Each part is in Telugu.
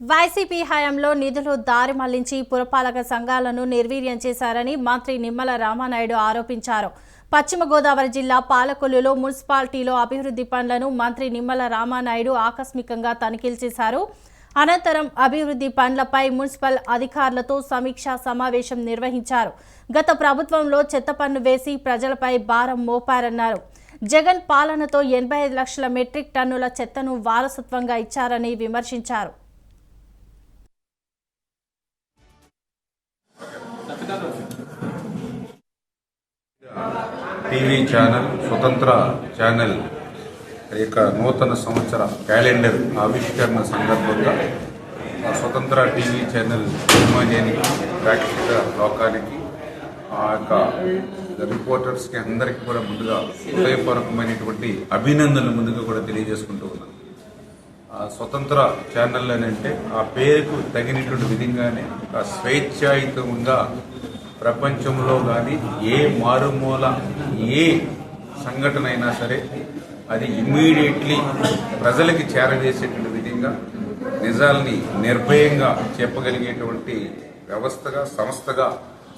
వైసీపీ హయాంలో నిధులు దారి మళ్ళించి పురపాలక సంఘాలను నిర్వీర్యం చేశారని మంత్రి నిమ్మల రామానాయుడు ఆరోపించారు. పశ్చిమ గోదావరి జిల్లా పాలకొల్లులో మున్సిపాలిటీలో అభివృద్ధి పనులను మంత్రి నిమ్మల రామానాయుడు ఆకస్మికంగా తనిఖీలు చేశారు. అనంతరం అభివృద్ధి పనులపై మున్సిపల్ అధికారులతో సమీక్షా సమావేశం నిర్వహించారు. గత ప్రభుత్వంలో చెత్త పన్ను వేసి ప్రజలపై భారం మోపారన్నారు. జగన్ పాలనతో ఎనభై ఐదు లక్షల మెట్రిక్ టన్నుల చెత్తను వారసత్వంగా ఇచ్చారని విమర్శించారు. టీవీ ఛానల్ స్వతంత్ర ఛానల్ యొక్క నూతన సంవత్సర క్యాలెండర్ ఆవిష్కరణ సందర్భంగా ఆ స్వతంత్ర టీవీ ఛానల్ సమాజానికి ప్రేక్షక లోకానికి ఆ యొక్క రిపోర్టర్స్కి అందరికీ కూడా ముందుగా హృదయపూర్వకమైనటువంటి అభినందనలు ముందుగా కూడా తెలియజేసుకుంటూ ఉన్నాను. ఆ స్వతంత్ర ఛానల్ అని అంటే ఆ పేరుకు తగినటువంటి విధంగానే ఒక స్వేచ్ఛాయుతంగా ప్రపంచంలో కానీ ఏ మారుమూల ఏ సంఘటన అయినా సరే అది ఇమ్మీడియట్లీ ప్రజలకి చేరవేసేటువంటి విధంగా నిజాల్ని నిర్భయంగా చెప్పగలిగేటువంటి వ్యవస్థగా సంస్థగా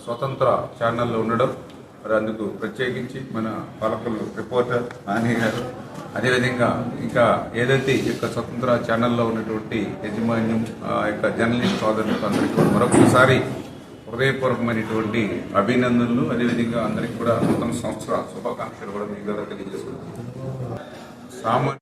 స్వతంత్ర ఛానల్లో ఉండడం. మరి అందుకు ప్రత్యేకించి మన పాలకులు రిపోర్టర్ నాని గారు అదేవిధంగా ఇంకా ఏదైతే ఈ యొక్క స్వతంత్ర ఛానల్లో ఉన్నటువంటి యజమాన్యం ఆ యొక్క జర్నలిస్ట్ సోదరులకు అందరికీ మరొకసారి హృదయపూర్వకమైనటువంటి అభినందనలు. అదేవిధంగా అందరికీ కూడా నూతన సంవత్సర శుభాకాంక్షలు కూడా మీకు కూడా తెలియజేసుకుంటున్నాను. సామాన్య